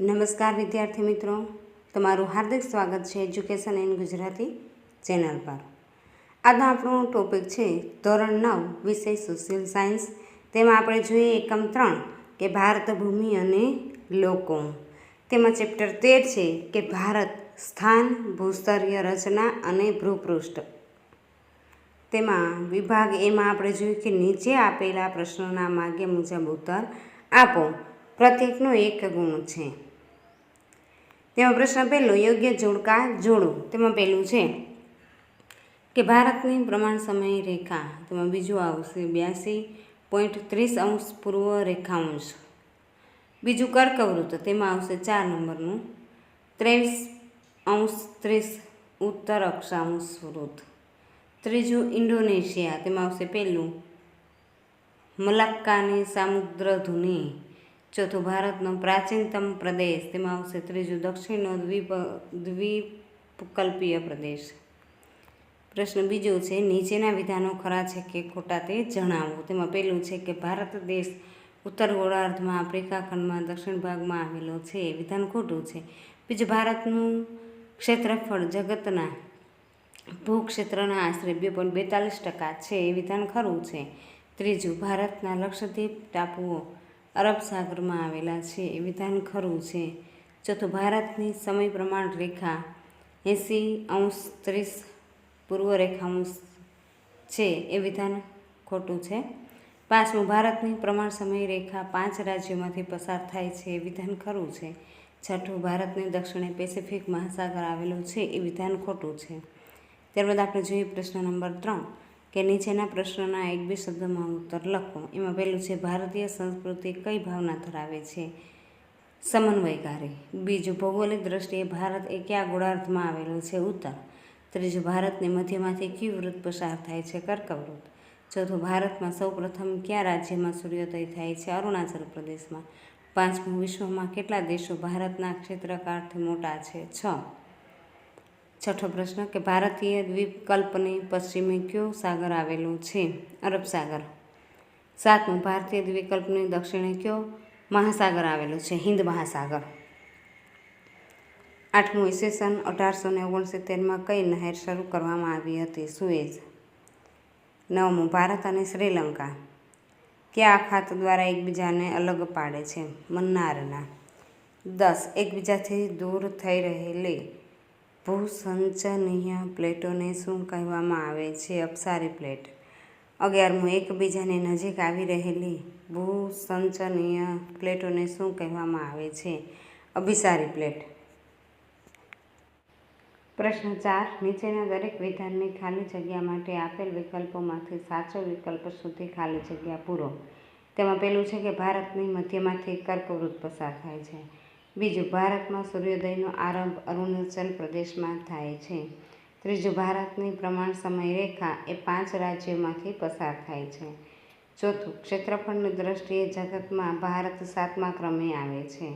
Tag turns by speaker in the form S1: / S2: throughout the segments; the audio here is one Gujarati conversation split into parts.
S1: નમસ્કાર વિદ્યાર્થી મિત્રો. તમારું હાર્દિક સ્વાગત છે એજ્યુકેશન ઇન ગુજરાતી ચેનલ પર. આજનો આપણો ટોપિક છે ધોરણ નવ વિષય સોશિયલ સાયન્સ. તેમાં આપણે જોઈએ એકમ ત્રણ કે ભારત ભૂમિ અને લોકો. તેમાં ચેપ્ટર તેર છે કે ભારત સ્થાન, ભૂસ્તરીય રચના અને ભૂપૃષ્ઠ. તેમાં વિભાગ એમાં આપણે જોયું કે નીચે આપેલા પ્રશ્નોના માગે મુજબ ઉત્તર આપો. પ્રત્યેકનો એક ગુણ છે. તેમાં પ્રશ્ન પહેલો, યોગ્ય જોડકા જોડો. તેમાં પહેલું છે કે ભારતની પ્રમાણ સમય રેખા. તેમાં બીજું આવશે બ્યાસી પોઈન્ટ ત્રીસ અંશ પૂર્વ રેખાંશ. બીજું કર્કવૃત્ત, તેમાં આવશે ચાર નંબરનું ત્રેવીસ અંશ ત્રીસ ઉત્તર અક્ષાંશ વૃત્ત. ત્રીજું ઇન્ડોનેશિયા, તેમાં આવશે પહેલું મલાક્કાની સામુદ્રધુની. ચોથું ભારતનો પ્રાચીનતમ પ્રદેશ. તેમાં આવશે ત્રીજું દક્ષિણનો દ્વીપ, દ્વીપકલ્પીય પ્રદેશ. પ્રશ્ન બીજો છે, નીચેના વિધાનો ખરા છે કે ખોટા તે જણાવો. તેમાં પહેલું છે કે ભારત દેશ ઉત્તર ગોળાર્ધમાં આફ્રિકા ખંડમાં દક્ષિણ ભાગમાં આવેલો છે. એ વિધાન ખોટું છે. બીજું, ભારતનું ક્ષેત્રફળ જગતના ભૂક્ષેત્રના આશરે બે પોઈન્ટ બેતાલીસ ટકા છે. એ વિધાન ખરું છે. ત્રીજું, ભારતના લક્ષદ્વીપ ટાપુઓ અરબ સાગરમાં આવેલા છે, એ વિધાન ખરું છે. ચોથું ભારતની સમય પ્રમાણ રેખા એંસી અંશ ત્રીસ પૂર્વ રેખાંશ છે, એ વિધાન ખોટું છે. પાંચમું, ભારતની પ્રમાણ સમય રેખા પાંચ રાજ્યોમાંથી પસાર થાય છે, એ વિધાન ખરું છે. છઠ્ઠું, ભારતની દક્ષિણે પેસિફિક મહાસાગર આવેલો છે, એ વિધાન ખોટું છે. ત્યારબાદ આપણે જોઈએ પ્રશ્ન નંબર ત્રણ. કે નીચેના પ્રશ્નોના એક બે શબ્દમાં ઉત્તર લખો. એમાં પહેલું છે, ભારતીય સંસ્કૃતિ કઈ ભાવના ધરાવે છે? સમન્વયકારી બીજું, ભૌગોલિક દ્રષ્ટિએ ભારત એ કયા ગોળાર્ધમાં આવેલું છે? ઉત્તર. ત્રીજું, ભારતની મધ્યમાંથી કયું વૃત્ત પસાર થાય છે? કર્કવૃત્ત. ચોથું, ભારતમાં સૌપ્રથમ કયા રાજ્યમાં સૂર્યોદય થાય છે? અરુણાચલ પ્રદેશમાં. પાંચમું, વિશ્વમાં કેટલા દેશો ભારતના ક્ષેત્રકાળથી મોટા છે? છ. છઠ્ઠો પ્રશ્ન કે ભારતીય દ્વીપકલ્પની પશ્ચિમે કયો સાગર આવેલો છે? અરબ સાગર. સાતમું, ભારતીય દ્વીપકલ્પની દક્ષિણે કયો મહાસાગર આવેલો છે? હિન્દ મહાસાગર. આઠમું, ઈસવીસન અઢારસો ને ઓગણસિત્તેરમાં કઈ નહેર શરૂ કરવામાં આવી હતી? સુએઝ. નવમું, ભારત અને શ્રીલંકા. કયા ખાત દ્વારા એકબીજાને અલગ પાડે છે? મન્નારના. દસ, એકબીજાથી દૂર થઈ રહેલી ભૂસંચનીય પ્લેટોને શું કહેવામાં આવે છે? અપસારી પ્લેટ. અગિયારમું, એકબીજાની નજીક આવી રહેલી ભૂસંચનીય પ્લેટોને શું કહેવામાં આવે છે? અભિસારી પ્લેટ. પ્રશ્ન ચાર, નીચેના દરેક વિધાનની ખાલી જગ્યા માટે આપેલ વિકલ્પોમાંથી સાચો વિકલ્પ સુધી ખાલી જગ્યા પૂરો. તેમાં પેલું છે કે ભારતની મધ્યમાંથી કર્કવૃત્ત પસાર થાય છે. બીજું ભારતમાં સૂર્યોદયનો આરંભ અરુણાચલ પ્રદેશમાં થાય છે. ત્રીજું, ભારતની પ્રમાણ સમય રેખા એ પાંચ રાજ્યોમાંથી પસાર થાય છે. ચોથું, ક્ષેત્રફળની દ્રષ્ટિએ જગતમાં ભારત સાતમા ક્રમે આવે છે.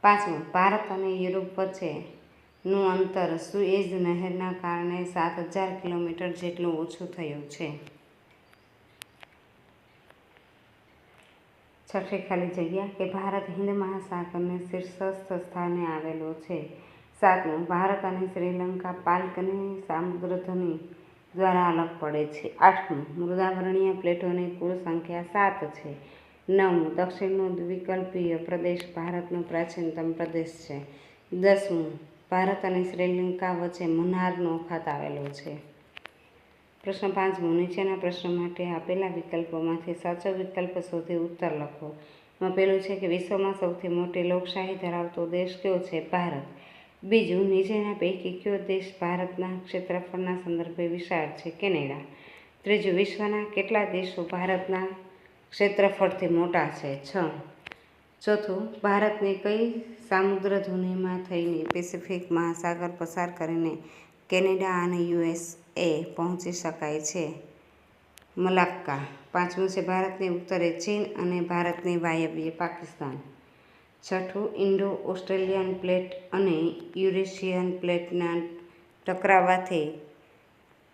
S1: પાંચમું, ભારત અને યુરોપ વચ્ચેનું અંતર સુએઝ નહેરના કારણે સાત હજાર કિલોમીટર જેટલું ઓછું થયું છે. છઠ્ઠી ખાલી જગ્યા કે ભારત હિન્દ મહાસાગરને શીર્ષસ્થ સ્થાને આવેલો છે. સાતમું, ભારત અને શ્રીલંકા પાલ્કની સામુદ્રધ્વનિ દ્વારા અલગ પડે છે. આઠમું, મૃદાવરણીય પ્લેટોની કુલ સંખ્યા સાત છે. નવમું, દક્ષિણનો દ્વિકલ્પીય પ્રદેશ ભારતનો પ્રાચીનતમ પ્રદેશ છે. દસમું, ભારત અને શ્રીલંકા વચ્ચે મન્નારનો અખાત આવેલો છે. પ્રશ્ન પાંચમો નીચેના પ્રશ્ન માટે આપેલા વિકલ્પોમાંથી સાચો વિકલ્પ શોધી ઉત્તર લખો. એમાં પહેલું છે કે વિશ્વમાં સૌથી મોટી લોકશાહી ધરાવતો દેશ કયો છે? ભારત. બીજું, નીચેના પૈકી કયો દેશ ભારતના ક્ષેત્રફળના સંદર્ભે વિશાળ છે? કેનેડા. ત્રીજું, વિશ્વના કેટલા દેશો ભારતના ક્ષેત્રફળથી મોટા છે? છ. ચોથું, ભારતને કઈ સામુદ્રધુનીમાં થઈને પેસિફિક મહાસાગર પસાર કરીને કેનેડા અને યુએસએ પહોંચી શકાય છે. મલાક્કા પાંચમું છે ભારતની ઉત્તરે ચીન અને ભારતની વાયવ્ય પાકિસ્તાન. છઠ્ઠું ઇન્ડો ઓસ્ટ્રેલિયન પ્લેટ અને યુરેશિયન પ્લેટના ટકરાવાથી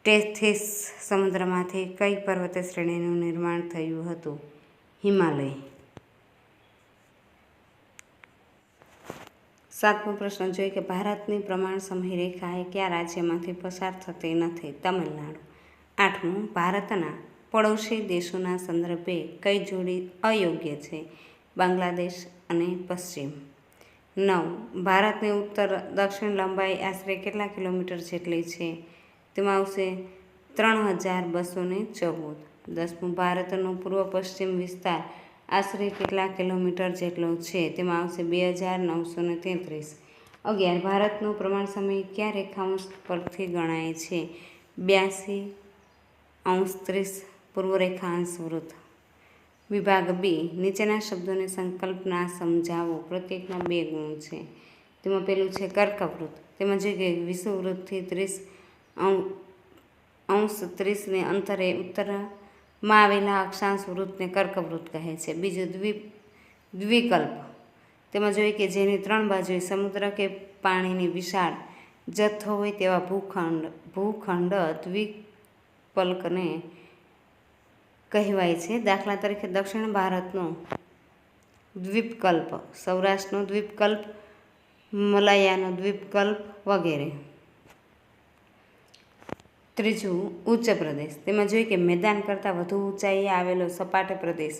S1: ટેથિસ સમુદ્રમાંથી કઈ પર્વત શ્રેણીનું નિર્માણ થયું હતું? હિમાલય. સાતમો પ્રશ્ન જોઈએ કે ભારતની પ્રમાણ સમયરેખા એ કયા રાજ્યમાંથી પસાર થતી નથી? તમિલનાડુ. આઠમું, ભારતના પડોશી દેશોના સંદર્ભે કઈ જોડી અયોગ્ય છે? બાંગ્લાદેશ અને પશ્ચિમ. નવ, ભારતની ઉત્તર દક્ષિણ લંબાઈ આશરે કેટલા કિલોમીટર જેટલી છે? તેમાં આવશે ત્રણ હજાર બસો ને ચૌદ. દસમું, ભારતનો પૂર્વ પશ્ચિમ વિસ્તાર આશરે કેટલા કિલોમીટર જેટલો છે. તેમાં આવશે બે હજાર નવસો ને તેત્રીસ. અગિયાર, ભારતનો પ્રમાણ સમય કયા રેખાંશ પરથી ગણાય છે? બ્યાસી અંશ ત્રીસ પૂર્વ રેખાંશ વૃત્ત. વિભાગ બી, નીચેના શબ્દોની સંકલ્પના સમજાવો. પ્રત્યેકના બે ગુણ છે. તેમાં પેલું છે કર્કવૃત્ત. તેમાં જે કે વિષુવવૃત્તથી ત્રીસ અંશ ત્રીસને અંતરે ઉત્તરમાં આવેલા અક્ષાંશ વૃત્તને કર્કવૃત્ત કહે છે. બીજું દ્વીપ, દ્વિકલ્પ. તેમાં જોઈએ કે જેની ત્રણ બાજુએ સમુદ્ર કે પાણીની વિશાળ જથ્થો હોય તેવા ભૂખંડ ભૂખંડ દ્વિપલ્કને કહેવાય છે. દાખલા તરીકે દક્ષિણ ભારતનો દ્વીપકલ્પ, સૌરાષ્ટ્રનો દ્વીપકલ્પ મલાયાનો દ્વીપકલ્પ વગેરે. ત્રીજું ઉચ્ચ પ્રદેશ. તેમાં જોઈએ કે મેદાન કરતાં વધુ ઊંચાઈએ આવેલો સપાટ પ્રદેશ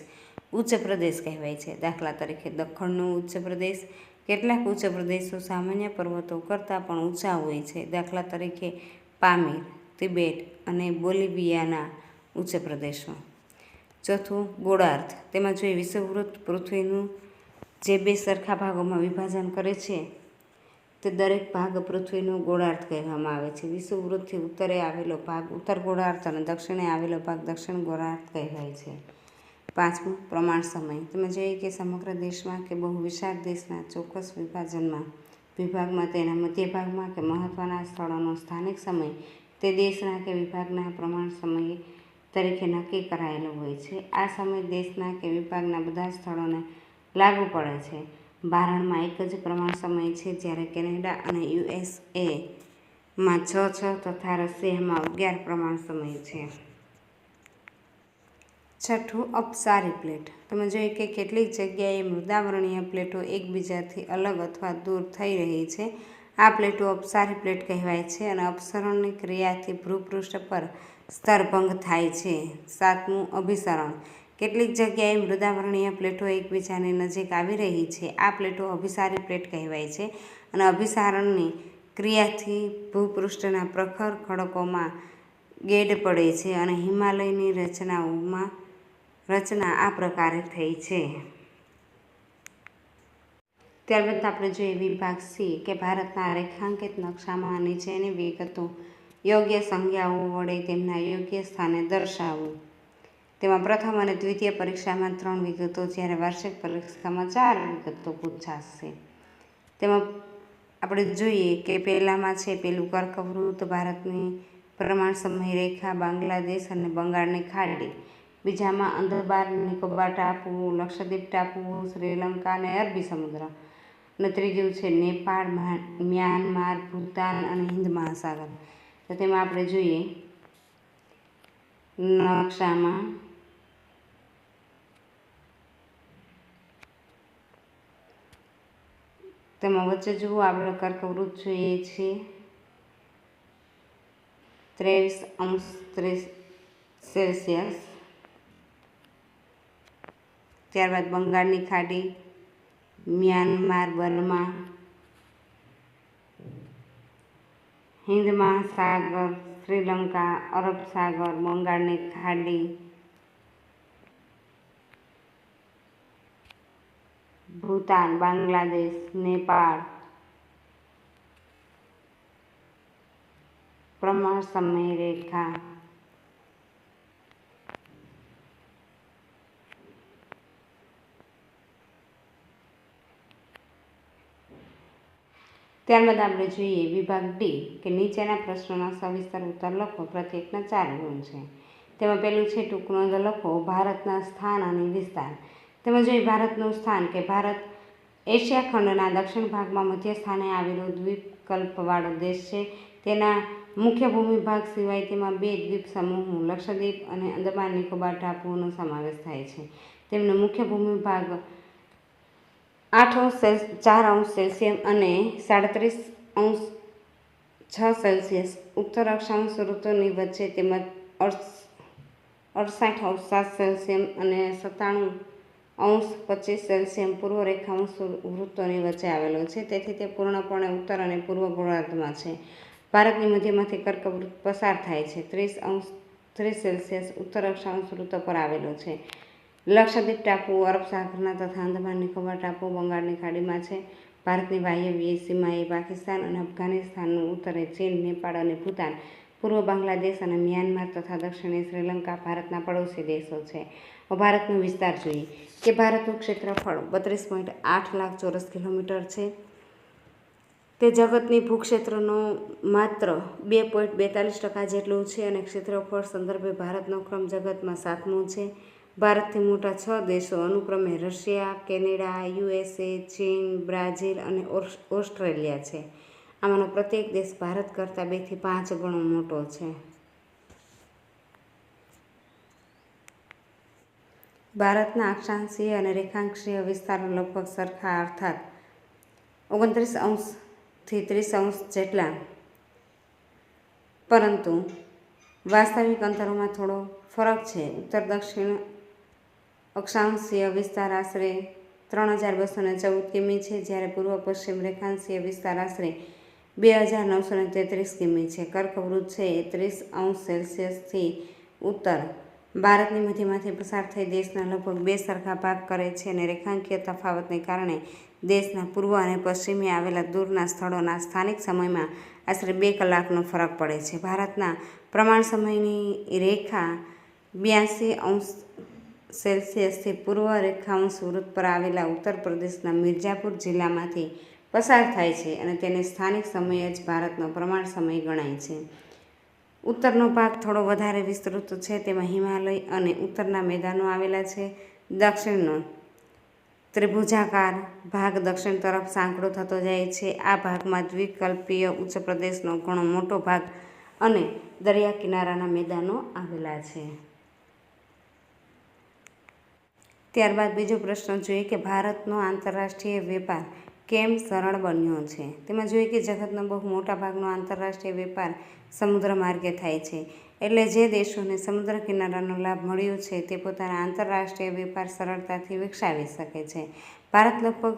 S1: ઉચ્ચ પ્રદેશ કહેવાય છે. દાખલા તરીકે દખણનો ઉચ્ચ પ્રદેશ, કેટલાક ઉચ્ચ પ્રદેશો સામાન્ય પર્વતો કરતાં પણ ઊંચા હોય છે. દાખલા તરીકે પામીર, તિબેટ અને બોલિવિયાના ઉચ્ચ પ્રદેશો. ચોથું, ગોળાર્ધ. તેમાં જોઈએ વિષુવવૃત્ત પૃથ્વીનું જે બે સરખા ભાગોમાં વિભાજન કરે છે તે દરેક ભાગ પૃથ્વીનો ગોળાર્ધ કહેવામાં આવે છે. વિષુવવૃત્તથી ઉત્તરે આવેલો ભાગ ઉત્તર ગોળાર્ધ અને દક્ષિણે આવેલો ભાગ દક્ષિણ ગોળાર્ધ કહેવાય છે. પાંચમું, પ્રમાણ સમય. તમે જોઈએ કે સમગ્ર દેશમાં કે બહુ વિશાળ દેશના ચોક્કસ વિભાજનમાં, વિભાગમાં તેના મધ્ય ભાગમાં કે મહત્ત્વના સ્થળોનો સ્થાનિક સમય, તે દેશના કે વિભાગના પ્રમાણ સમય તરીકે નક્કી કરાયેલો હોય છે. આ સમય દેશના કે વિભાગના બધા સ્થળોને લાગુ પડે છે. ભારણમાં એક જ પ્રમાણ સમય છે જ્યારે કેનેડા અને યુએસએ માં છ છ તથા રશિયામાં અગિયાર પ્રમાણ સમય છે. છઠ્ઠું, અપસારી પ્લેટ. તમે જોઈએ કે કેટલીક જગ્યાએ મૃદાવરણીય પ્લેટો એકબીજાથી અલગ અથવા દૂર થઈ રહી છે. આ પ્લેટો અપસારી પ્લેટ કહેવાય છે અને અપસરણની ક્રિયાથી ભૂપૃષ્ઠ પર સ્તરભંગ થાય છે. સાતમું, અભિસરણ. કેટલીક જગ્યાએ મૃદાવરણીય પ્લેટો એકબીજાની નજીક આવી રહી છે. આ પ્લેટો અભિસારી પ્લેટ કહેવાય છે અને અભિસારણની ક્રિયાથી ભૂપૃષ્ઠના પ્રખર ખડકોમાં ગેડ પડે છે અને હિમાલયની રચનાઓમાં રચના આ પ્રકારે થઈ છે. ત્યારબાદ આપણે જોઈએ વિભાગ સી કે ભારતના રેખાંકિત નકશામાં નીચેની વિગતો યોગ્ય સંજ્ઞાઓ વડે તેમના યોગ્ય સ્થાને દર્શાવવું તેમાં પ્રથમ અને દ્વિતીય પરીક્ષામાં ત્રણ વિગતો, જ્યારે વાર્ષિક પરીક્ષામાં ચાર વિગતો પૂછાશે. તેમાં આપણે જોઈએ કે પહેલાંમાં છે પેલું કર્કવૃત્ત ભારતની પ્રમાણ સમય રેખા, બાંગ્લાદેશ અને બંગાળની ખાડી. બીજામાં અંદરબાર નિકોબાર ટાપુ, લક્ષદ્વીપ ટાપુ, શ્રીલંકા અને અરબી સમુદ્ર. અને ત્રીજું છે નેપાળ મ્યાનમાર, ભૂતાન અને હિન્દ મહાસાગર. તો તેમાં આપણે જોઈએ નકશામાં તેમાં વચ્ચે જુઓ, આપણે કર્કવૃત જોઈએ છીએ ત્રેવીસ અંશ ત્રીસ સેલ્સિયસ. ત્યારબાદ બંગાળની ખાડી, મ્યાનમાર, બર્મા. હિન્દ મહાસાગર શ્રીલંકા, અરબ સાગર, બંગાળની ખાડી ભૂતાન, બાંગ્લાદેશ, નેપાળ પ્રમાણ સમય રેખા. ત્યારબાદ આપણે જોઈએ વિભાગ ડી કે નીચેના પ્રશ્નોના સવિસ્તર ઉત્તર લખો. પ્રત્યેકના ચાર ગુણ છે. તેમાં પહેલું છે ટૂંક નોંધ લખો. ભારતના સ્થાન અને વિસ્તાર. તેમાં એ ભારતનું સ્થાન કે ભારત એશિયા ખંડના દક્ષિણ ભાગમાં મધ્ય સ્થાને આવેલો દ્વીપકલ્પવાળો દેશ છે. તેના મુખ્ય ભૂમિભાગ સિવાય તેમાં બે દ્વીપ સમૂહો, લક્ષદ્વીપ અને અંદમાન નિકોબાર ટાપુઓનો સમાવેશ થાય છે. તેમનો મુખ્ય ભૂમિભાગ આઠ અંશ ચાર અંશ સેલ્સિયમ અને સાડત્રીસ અંશ છ સેલ્સિયસ ઉત્તર અક્ષાંશ ઋતુની વચ્ચે તેમજ અડસ- અડસાઠ અંશ સાત સેલ્સિયમ અને સત્તાણું અંશ પચીસ સેલ્સિયમ પૂર્વ રેખાંશ વૃત્તોની વચ્ચે આવેલો છે. તેથી તે પૂર્ણપણે ઉત્તર અને પૂર્વ ગોળાર્ધમાં છે. ભારતની મધ્યમાંથી કર્કવૃત્ત પસાર થાય છે. ત્રીસ અંશ, ત્રીસ સેલ્સિયસ ઉત્તર અક્ષાંશ વૃત્ત પર આવેલો છે. લક્ષદ્વીપ ટાપુ, અરબ સાગરના તથા આંદમાન નિકોબાર ટાપુ, બંગાળની ખાડીમાં છે. ભારતની વાયવ્ય સીમાએ પાકિસ્તાન અને અફઘાનિસ્તાનનું ઉત્તરે ચીન, નેપાળ અને ભૂતાન, પૂર્વ બાંગ્લાદેશ અને મ્યાનમાર તથા દક્ષિણે શ્રીલંકા ભારતના પડોશી દેશો છે. ભારતનો વિસ્તાર જોઈએ કે ભારતનું ક્ષેત્રફળ બત્રીસ પોઈન્ટ આઠ લાખ ચોરસ કિલોમીટર છે. તે જગતની ભૂક્ષેત્રનો માત્ર બે પોઈન્ટ બેતાલીસ ટકા જેટલું છે અને ક્ષેત્રફળ સંદર્ભે ભારતનો ક્રમ જગતમાં સાતમો છે. ભારતથી મોટા છ દેશો અનુક્રમે રશિયા, કેનેડા, યુએસએ, ચીન, બ્રાઝિલ અને ઓસ્ટ્રેલિયા છે. આમાંનો પ્રત્યેક દેશ ભારત કરતાં બેથી પાંચ ગણો મોટો છે. ભારતના અક્ષાંશીય અને રેખાંશીય વિસ્તારો લગભગ સરખા અર્થાત ઓગણત્રીસ અંશથી ત્રીસ અંશ જેટલા. પરંતુ વાસ્તવિક અંતરોમાં થોડો ફરક છે. ઉત્તર દક્ષિણ અક્ષાંશીય વિસ્તાર આશરે ત્રણ હજાર બસો ને ચૌદ કિમી છે, જ્યારે પૂર્વ પશ્ચિમ રેખાંશીય વિસ્તાર આશરે બે હજાર નવસો ને તેત્રીસ કિમી છે. કર્કવૃત છે એ ત્રીસ અંશ સેલ્સિયસથી ઉત્તર ભારતની મધ્યમાંથી પસાર થઈ દેશના લગભગ બે સરખા ભાગ કરે છે અને રેખાંકીય તફાવતને કારણે દેશના પૂર્વ અને પશ્ચિમે આવેલા દૂરના સ્થળોના સ્થાનિક સમયમાં આશરે બે કલાકનો ફરક પડે છે. ભારતના પ્રમાણ સમયની રેખા બ્યાસી અંશ સેલ્સિયસથી પૂર્વ રેખાંશ વૃત્ત પર આવેલા ઉત્તર પ્રદેશના મિર્જાપુર જિલ્લામાંથી પસાર થાય છે અને તેને સ્થાનિક સમય જ ભારતનો પ્રમાણ સમય ગણાય છે. ઉત્તરનો ભાગ થોડો વધારે વિસ્તૃત છે, તેમાં હિમાલય અને ઉત્તરના મેદાનો આવેલા છે. દક્ષિણનો ત્રિભુજાકાર ભાગ દક્ષિણ તરફ સાંકડો થતો જાય છે. આ ભાગમાં દ્વિકલ્પીય ઉચ્ચ પ્રદેશનો ઘણો મોટો ભાગ અને દરિયા કિનારાના મેદાનો આવેલા છે. ત્યારબાદ બીજો પ્રશ્ન જોઈએ કે ભારતનો આંતરરાષ્ટ્રીય વેપાર કેમ સરળ બન્યો છે? તેમાં જોઈએ કે જગતનો બહુ મોટા ભાગનો આંતરરાષ્ટ્રીય વેપાર સમુદ્ર માર્ગે થાય છે. એટલે જે દેશોને સમુદ્ર કિનારાનો લાભ મળ્યો છે, તે પોતાના આંતરરાષ્ટ્રીય વેપાર સરળતાથી વિકસાવી શકે છે. ભારત લગભગ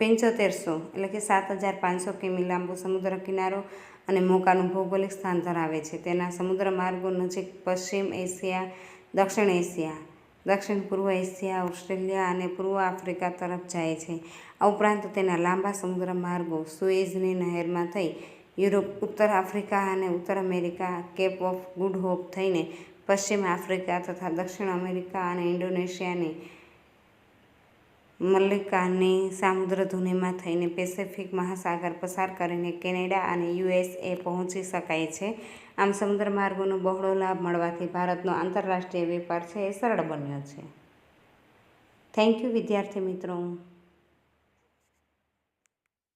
S1: પંચોતેરસો એટલે કે સાત હજાર પાંચસો કિમી લાંબો સમુદ્ર કિનારો અને મોકાનું ભૌગોલિક સ્થાન ધરાવે છે. તેના સમુદ્ર માર્ગો નજીક પશ્ચિમ એશિયા, દક્ષિણ એશિયા દક્ષિણ પૂર્વ એશિયા, ઓસ્ટ્રેલિયા અને પૂર્વ આફ્રિકા તરફ જાય છે. આ ઉપરાંત તેના લાંબા સમુદ્ર માર્ગો સુએઝની નહેરમાં થઈ યુરોપ, ઉત્તર આફ્રિકા અને ઉત્તર America, Cape of Good Hope થઈને પશ્ચિમ આફ્રિકા તથા દક્ષિણ અમેરિકા અને ઇન્ડોનેશિયાની મલ્લિકાની સામુદ્રધુનીમાં થઈને પેસિફિક મહાસાગર પસાર કરીને કેનેડા અને યુએસએ પહોંચી શકાય છે. આમ સમુદ્ર માર્ગોનો બહોળો લાભ મળવાથી ભારતનો આંતરરાષ્ટ્રીય વેપાર છે એ સરળ બન્યો છે. થેન્ક યુ વિદ્યાર્થી મિત્રો.